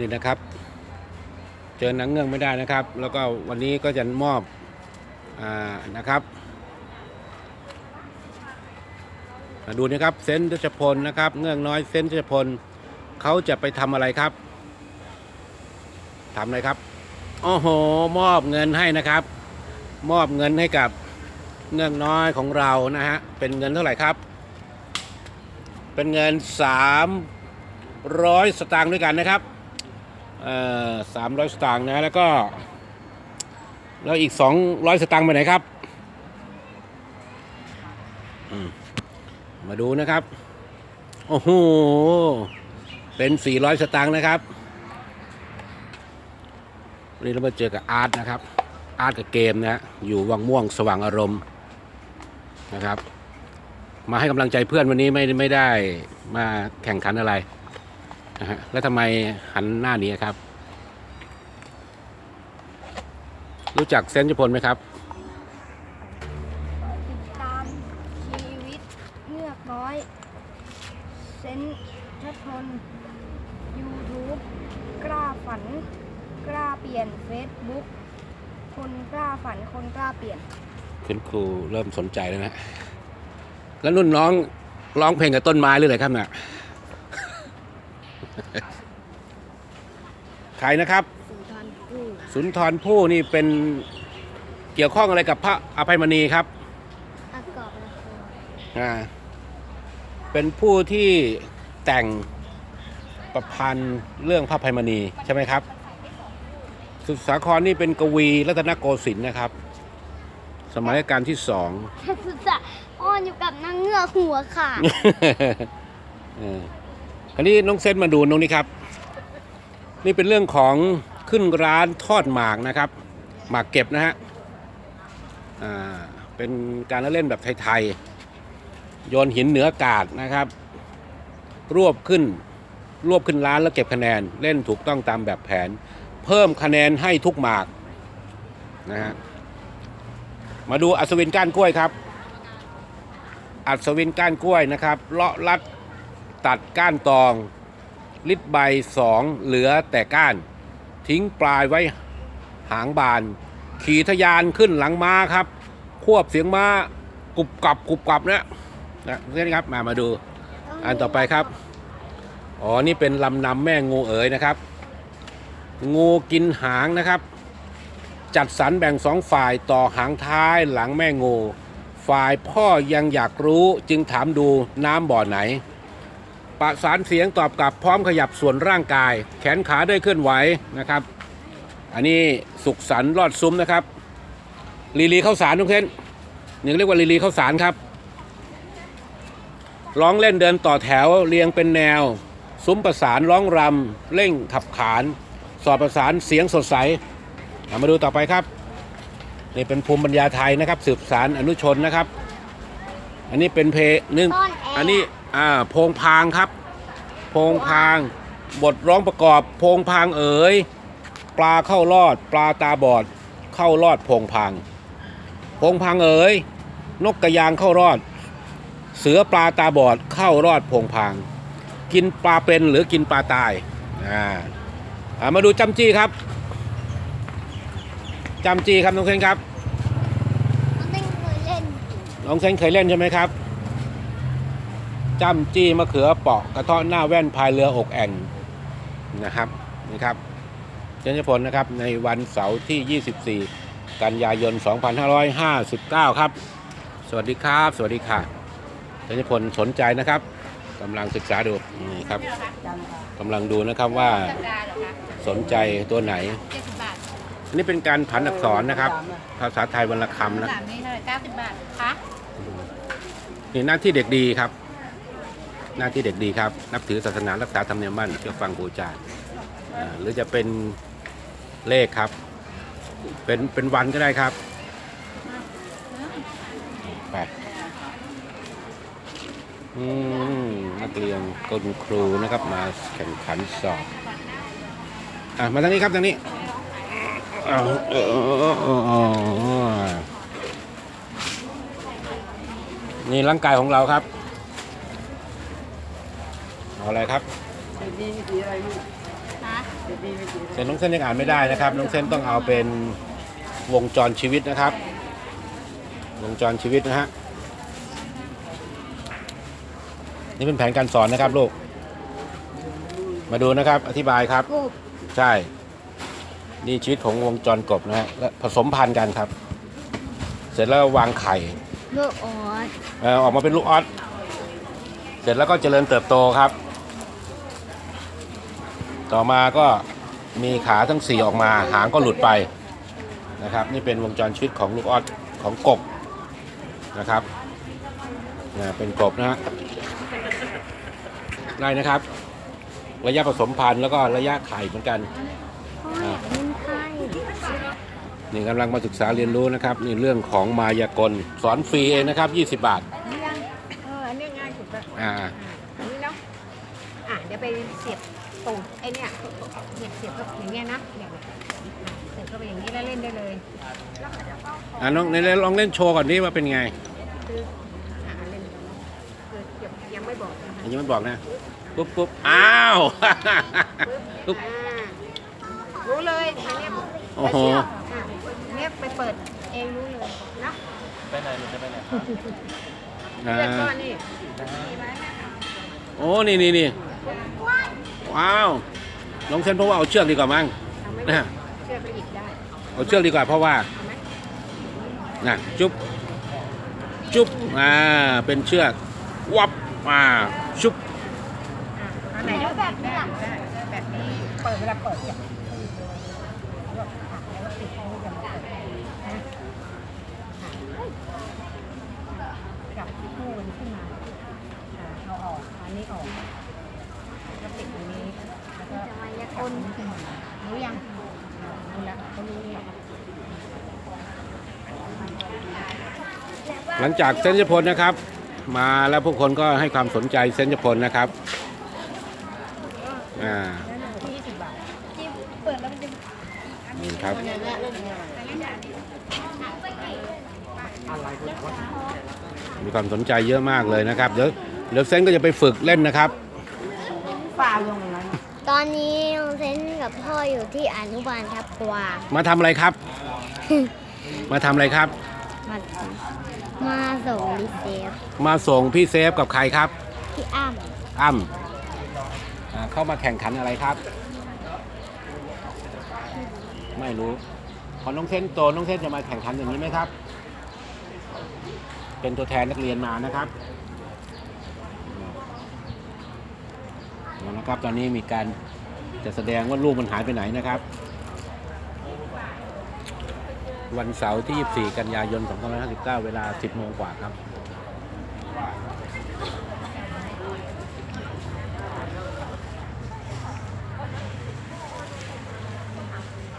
นี่นะครับ เจอหนังเงือกไม่ได้นะครับ แล้วก็วันนี้ก็จะมอบอ่านะครับดูนะครับเซนต์ทศพลนะครับ เงือกน้อยเซนต์ทศพลเขาจะไปทำอะไรครับทำอะไรครับโอ้โห มอบเงินให้นะครับ มอบเงินให้กับเงื่อกน้อยของเรานะฮะ เป็นเงินเท่าไหร่ครับ เป็นเงิน 300 สตางค์ด้วยกันนะครับ สามร้อยสตางค์นะ แล้วก็ แล้วอีก200สตางค์ไปไหนครับมมาดูนะครับ โอ้โห เป็น400สตางค์นะครับวันนี้เรามาเจอกับอาร์ตนะครับ อาร์ตกับเกมนะฮะอยู่วังม่วงสว่างอารมณ์นะครับ มาให้กำลังใจเพื่อนวันนี้ไม่ไม่ได้มาแข่งขันอะไร นะฮะแล้วทำไมหันหน้าหนี้ครับ รู้จักเซนต์จพลไหมครับ ติดตามชีวิตเงือกน้อย เซนชัดทน YouTube กล้าฝัน กล้าเปลี่ยน Facebook คนกล้าฝันคนกล้าเปลี่ยน คุณครูเริ่มสนใจแล้วนะ แล้วนุ่นน้องร้องเพลงกับต้นไม้หรืออะไรครับเนี่ย ใครนะครับ สุนทรภู่สุนทรภู่นี่เป็นเกี่ยวข้องอะไรกับพระอภัยมณีครับอากอบละครอ่าเป็นผู้ที่แต่งประพันธ์เรื่องพระอภัยมณีใช่ไหมครับ สุดสาครนี่เป็นกวีรัตนโกสินทร์นะครับ สมัยรัชกาลที่สอง สุดจะอ้อนอยู่กับนางเงือกหัวขาด เออ คราวนี้น้องเซนมาดูตรงนี้ครับ นี่เป็นเรื่องของขึ้นร้านทอดหมากนะครับ หมากเก็บนะฮะอ่าเป็นการเล่นแบบไทยๆโยนหินเหนืออากาศนะครับ รวบขึ้น รวบขึ้นร้านแล้วเก็บคะแนนเล่นถูกต้องตามแบบแผน เพิ่มคะแนนให้ทุกหมากนะฮะมาดูอัศวินก้านกล้วยครับ อัศวินก้านกล้วยนะครับเลาะลัด ตัดก้านตองลิดใบสองเหลือแต่ก้าน ทิ้งปลายไว้หางบาน ขี่ทะยานขึ้นหลังม้าครับ ควบเสียงม้ากรุบกรับกรุบกรับนะนะนี่ครับมามาดู อันต่อไปครับ อ๋อ นี่เป็นลำนำแม่งูเอ๋ยนะครับ งูกินหางนะครับ จัดสรรแบ่งสองฝ่ายต่อหางท้ายหลังแม่งู ฝ่ายพ่อยังอยากรู้จึงถามดูน้ำบ่อไหน ประสานเสียงตอบกลับพร้อมขยับส่วนร่างกาย แขนขาได้เคลื่อนไหวนะครับ อันนี้สุขสันต์รอดซุ้มนะครับลีลีเข้าสารทุกเทนหนึ่งเรียกว่าลีลีเข้าสารครับร้องเล่นเดินต่อแถวเรียงเป็นแนว ซุ้มประสานร้องรำเร่งขับขาน สอบประสานเสียงสดใสเอามาดูต่อไปครับนี่เป็นภูมิปัญญาไทยนะครับ สืบสารอนุชนนะครับ อันนี้เป็นเพลงนึงซ่อนแอร์อันนี้ อ่าโพงพางครับ โพงพาง บทร้องประกอบ โพงพางเอ๋ยปลาเข้ารอด ปลาตาบอด เข้ารอดโพงพาง โพงพางเอ๋ยนกกระยางเข้ารอด เสือปลาตาบอดเข้ารอดโพงพาง กินปลาเป็นหรือกินปลาตายอ่าอ่ามาดูจำจี้ครับจำจี้ครับน้องเซนครับ น้องเต้นเคยเล่นน้องเซนเคยเล่นใช่ไหมครับ จ้ำจี้มะเขือเปาะกระเทาะหน้าแว่นพายเรืออกแอ่งนะครับนี่ครับเจนจพลนะครับในวันเสาร์ที่ 24 กันยายน 2559 ครับ สวัสดีครับ สวัสดีค่ะเจนจพลสนใจนะครับกำลังศึกษาดูนี่ครับกำลังดูนะครับว่าสัปดาห์เหรอคะสนใจตัวไหนเจ็ดสิบบาทอันนี้เป็นการผันอักษรนะครับ ภาษาไทยวันละคำนะสามนี่เท่าไหร่เก้าสิบบาทคะนี่หน้าที่เด็กดีครับ หน้าที่เด็กดีครับ นับถือศาสนารักษาธรรมเนียมมั่นเชื่อฟังครูอาจารย์อ่าหรือจะเป็นเลขครับ เป็นเป็นวันก็ได้ครับไปอืมนักเรียนคุณครูนะครับมาแข่งขันสอบอะมาทางนี้ครับทางนี้เอาเออเออเออเออนี่ร่างกายของเราครับ เอาอะไรครับสีสีอะไรลูกคะเส้นน้องเส้นยังอ่านไม่ได้นะครับน้องเส้นต้องเอาเป็นวงจรชีวิตนะครับ วงจรชีวิตนะฮะนี่เป็นแผนการสอนนะครับลูกมาดูนะครับอธิบายครับกบใช่ นี่ชีวิตของวงจรกบนะฮะและผสมพันธุ์กันครับ เสร็จแล้ววางไข่เลือกออสเอ่อออกมาเป็นลูกออสเสร็จแล้วก็เจริญเติบโตครับ ต่อมาก็มีขาทั้งสี่ออกมา หางก็หลุดไปนะครับ นี่เป็นวงจรชีวิตของลูกออสของกบนะครับนะเป็นกบนะฮะได้นะครับ ระยะผสมพันธุ์แล้วก็ระยะไข่เหมือนกันพ่อเป็นไข้นี่กำลังมาศึกษาเรียนรู้นะครับนี่เรื่องของมายากลสอนฟรีเองนะครับ 20 บาทยังเอออันเนี้ยง่ายสุดละอ่าอ่าอันนี้เนาะอะเดี๋ยวไปเสียบ ตูดไอเนี่ยเสียบเสียบก็อย่างเงี้ยนะเนี่ยเนี่ยอะเสียบเข้าไปอย่างนี้แล้วเล่นได้เลยอ่าน้องในลองเล่นโชว์ก่อนนี่ว่าเป็นไงคืออะเล่นคือยังยังไม่บอกนะคะอันนี้มันบอกนะปุ๊บปุ๊บอ้าว ปุ๊บอ่ารู้เลยอันเนี้ยโอ้โห อะเนี่ยไปเปิดเองรู้เลยนะอ่าเลือกก้อนนี่ โอ้นี่นี่นี่ ว้าวน้องเซนเพราะว่าเอาเชือกดีกว่ามั้งเอาไม่นะ เชื่อไปหยิบได้เอาเชือกดีกว่าเพราะว่าเอาไหมนะจุ๊บจุ๊บอ่าเป็นเชือกวับอ่าชุบอะอันไหนแล้วแบบนี้ได้แบบนี้เปิดเวลาเปิดเนี่ยแล้วก็อะแล้วก็ปิดให้มันเปิดนะอะจับคู่มันขึ้นมาอะเอาออกอันนี้ออกแล้วปิดอันนี้แล้วก็ จะมายาก ก้ ล นรู้ยังรู้แล้วเขารู้แล้วหลังจากเซนจพลนะครับ มาแล้วพวกคนก็ให้ความสนใจเซนจพลนะครับอ่ายี่สิบบาทที่เปิดแล้วมันจะนี่ครับมีความสนใจเยอะมากเลยนะครับ เดี๋ยวเดี๋ยวเซนก็จะไปฝึกเล่นนะครับฝ่าลง ตอนนี้น้องเซนกับพ่ออยู่ที่อนุบาลทับกวางมาทำอะไรครับ มาทำอะไรครับ มามาส่งลิเซฟมาส่งพี่เซฟกับใครครับ พี่อ้ำอ้ำอ่าเข้ามาแข่งขันอะไรครับ ไม่รู้พอน้องเซนโตน้องเซนจะมาแข่งขันอย่างนี้ไหมครับ เป็นตัวแทนนักเรียนมานะครับเอา นะครับ ตอนนี้มีการจะแสดงว่าลูกมันหายไปไหนนะครับ วันเสาร์ที่ 24 กันยายน 2559 เวลา 10 โมงกว่าครับ